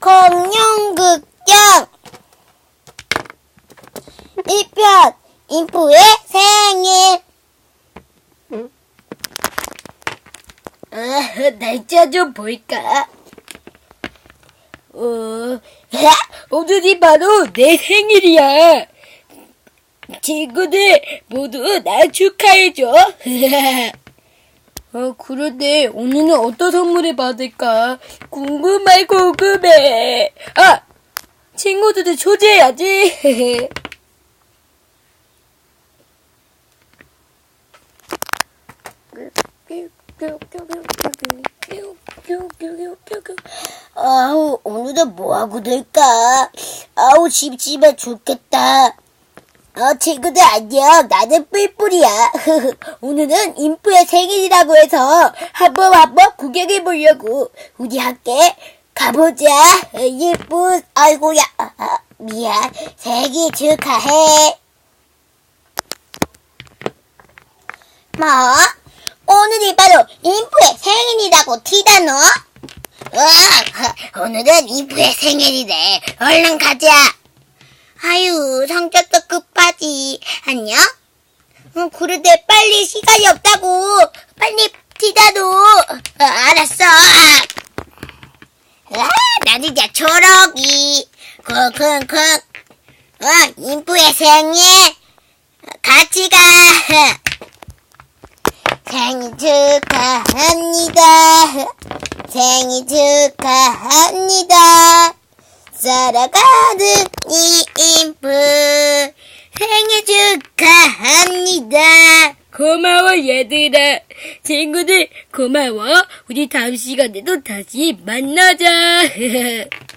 공룡극장 1편 인프의 생일 아, 날짜 좀 볼까? 어, 오늘이 바로 내 생일이야. 친구들 모두 날 축하해줘. 어, 그런데 오늘은 어떤 선물을 받을까? 궁금해, 궁금해. 아! 친구들도 초대해야지. 아우, 오늘은 뭐하고 놀까? 아우, 심심해 죽겠다. 어, 친구들 안녕. 나는 뿔뿔이야. 오늘은 인프의 생일이라고 해서 한번 한번 구경해 보려고 우리 함께 가보자. 예쁜 아이고야. 미안. 생일 축하해. 뭐? 오늘이 바로 인프의 생일이라고 티다 너? 어, 오늘은 인프의 생일이래. 얼른 가자. 아유, 성격 도 급하지. 안녕? 어, 그런데 빨리 시간이 없다고. 빨리 티다도. 어, 알았어. 아, 나는 이제 초록이. 쿵쿵쿵. 어, 인프의 생일. 같이 가. 생일 축하합니다. 생일 축하합니다. 살아가는 이 인프 생일 축하합니다. 고마워 얘들아. 친구들 고마워. 우리 다음 시간에도 다시 만나자.